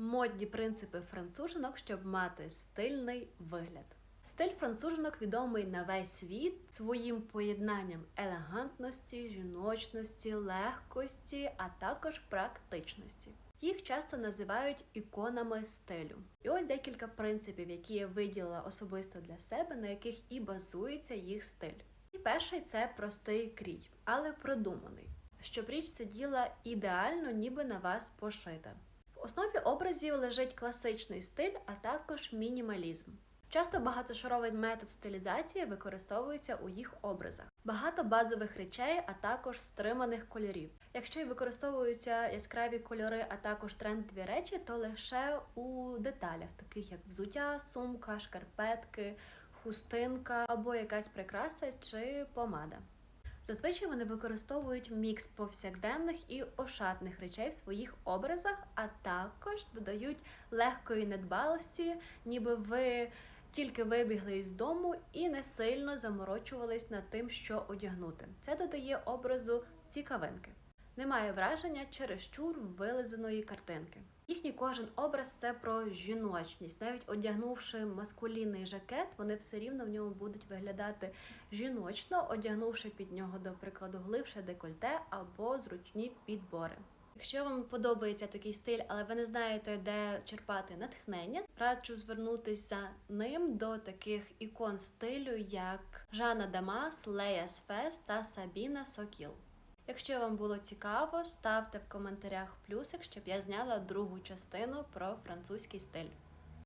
Модні принципи француженок, щоб мати стильний вигляд. Стиль француженок відомий на весь світ своїм поєднанням елегантності, жіночності, легкості, а також практичності. Їх часто називають іконами стилю. І ось декілька принципів, які я виділила особисто для себе, на яких і базується їх стиль. І перший це простий крій, але продуманий, щоб річ сиділа ідеально, ніби на вас пошита. В основі образів лежить класичний стиль, а також мінімалізм. Часто багатошаровий метод стилізації використовується у їх образах. Багато базових речей, а також стриманих кольорів. Якщо й використовуються яскраві кольори, а також трендові речі, то лише у деталях, таких як взуття, сумка, шкарпетки, хустинка або якась прикраса чи помада. Зазвичай вони використовують мікс повсякденних і ошатних речей в своїх образах, а також додають легкої недбалості, ніби ви тільки вибігли із дому і не сильно заморочувались над тим, що одягнути. Це додає образу цікавинки. Немає враження чересчур вилизаної картинки. Їхній кожен образ це про жіночність. Навіть одягнувши маскулінний жакет, вони все рівно в ньому будуть виглядати жіночно, одягнувши під нього, до прикладу, глибше декольте або зручні підбори. Якщо вам подобається такий стиль, але ви не знаєте, де черпати натхнення, раджу звернутися ним до таких ікон стилю, як Жанна Дамас, Лея Сфес та Сабіна Сокіл. Якщо вам було цікаво, ставте в коментарях плюсик, щоб я зняла другу частину про французький стиль.